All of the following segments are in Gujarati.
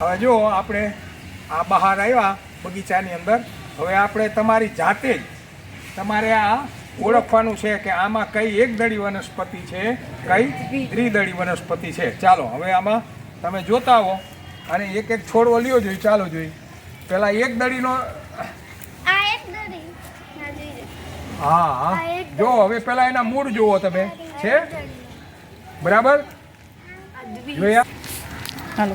હવે જો આપણે આ બહાર આવ્યા બગીચાની અંદર હવે આપણે તમારી જાતે જ તમારે આ ઓળખવાનું છે કે આમાં કઈ એકદળી વનસ્પતિ છે કઈ ત્રિદળી વનસ્પતિ છે. ચાલો હવે આમાં તમે જોતા હો અને એક એક છોડવો વલ્યો જોઈએ ચાલો જોઈએ પેલા એક દળીનો આ એક દડી ના જોઈએ હા હા. જો હવે પેલા એના મૂળ જુઓ તમે. છે? બરાબર? જોયા? હાલો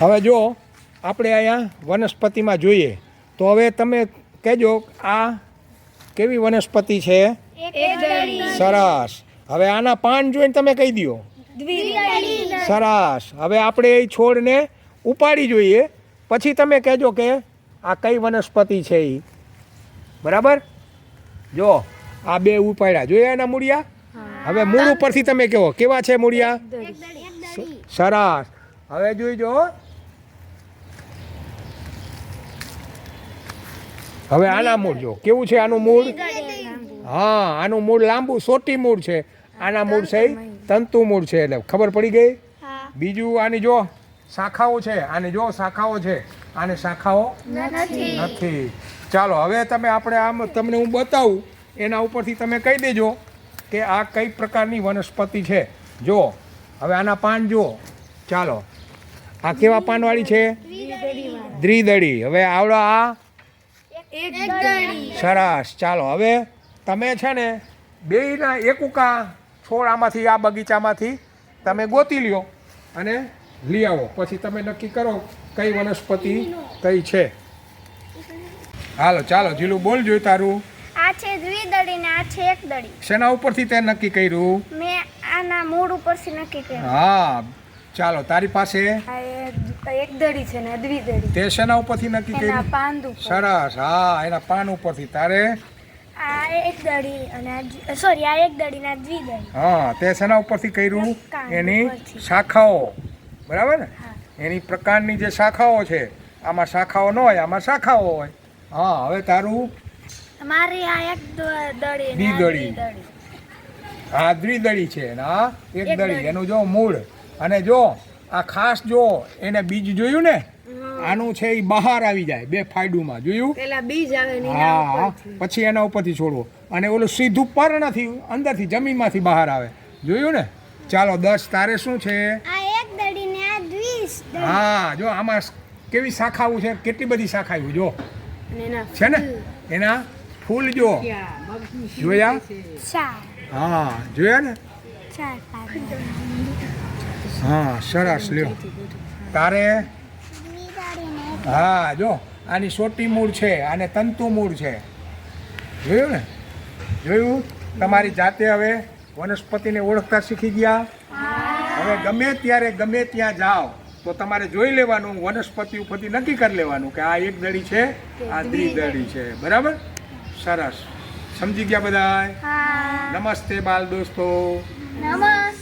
હવે જો આપણે અહીંયા વનસ્પતિમાં જોઈએ તો હવે તમે કહેજો આ કેવી વનસ્પતિ છે? સરસ. હવે આના પાન જોઈને તમે કહી દો સરસ. હવે આપણે એ છોડને ઉપાડી જોઈએ. પછી તમે કહેજો કે આ કઈ વનસ્પતિ છે એ બરાબર? જો આ બે ઉપાડ્યા. જોયા એના મૂળિયા? હવે મૂળ ઉપરથી તમે કહો. કેવા છે મૂળિયા? સરસ. હવે જોઈજો. હવે આના મૂળ જો. કેવું છે આનું મૂળ? હા આનું મૂળ લાંબુ સોટી મૂળ છે. આના મૂળ છે તંતુ મૂળ. છે એટલે. ખબર પડી ગઈ? બીજું આની જો શાખાઓ છે. આને જો શાખાઓ છે. આને શાખાઓ નથી. નથી. ચાલો હવે તમે આપણે આમ તમને હું બતાવું. એના ઉપરથી તમે કહી દેજો કે આ કઈ પ્રકારની વનસ્પતિ છે. જો હવે આના પાન જુઓ. ચાલો. આ કેવા પાનવાળી છે? દ્રિદળી હવે આવડો આ? સરસ. ચાલો હવે તમે છે ને બેયના એકુકા છોડ આમાંથી આ બગીચામાંથી તમે ગોતી લ્યો અને લઈ આવો. પછી તમે નક્કી કરો કઈ વનસ્પતિ કઈ છે. હાલો ચાલો જીલું બોલ જો તારું. આ છે દ્વિદળી ને આ છે એક દડી શેના ઉપરથી તે નક્કી કર્યું? મેં આના મૂળ ઉપરથી નક્કી કર્યું. હા ચાલો તારી પાસે એક દડી છે ને દ્વિદડી તે શેના ઉપરથી નક્કી એના કર્યું પાંદ સરસ હા એના પાન ઉપરથી. તારે? આ એક દડી અને સોરી આ એક દડી ને દ્વિ દડી. હા તે શેના ઉપરથી કર્યું? એની શાખાઓ. બરાબર ને? એની પ્રકારની જે શાખાઓ છે આમાં શાખાઓ ન હોય આમાં શાખાઓ હોય. હા હવે તારું? મારી આ એક દ- દડી આ દ્વિ દડી. છે ને આ એક દળી. એનું જો મૂળ. અને જો આ ખાસ જો એને બીજ જોયું ને આનું છે એ બહાર આવી જાય બે ફાયડુમાં જોયું? પેલા બીજ આવે હા પછી એના ઉપરથી છોડવો. અને ઓલું સીધું પર્ણથી અંદરથી જમીનમાંથી બહાર આવે. જોયું ને? ચાલો દસ તારે શું છે? હા જો આમાં કેવી શાખાઓ છે? કેટલી બધી શાખાઓ જો. છે ને? એના ફૂલ જો. જોયા? હા જોયા ને? હા સરસ લ્યો. તારે? હા જો આની સોટી મૂળ છે આને તંતુ મૂળ છે. જોયું ને? જોયું? તમારી જાતે હવે વનસ્પતિને ઓળખતા શીખી ગયા? હવે ગમે ત્યારે ગમે ત્યાં જાઓ તો તમારે જોઈ લેવાનું વનસ્પતિ ઉપરથી નક્કી કરી લેવાનું કે આ એક દડી છે આ દ્વિદળી છે. બરાબર? સરસ. સમજી ગયા બધા નમસ્તે બાલ દોસ્તો. નમસ્તે.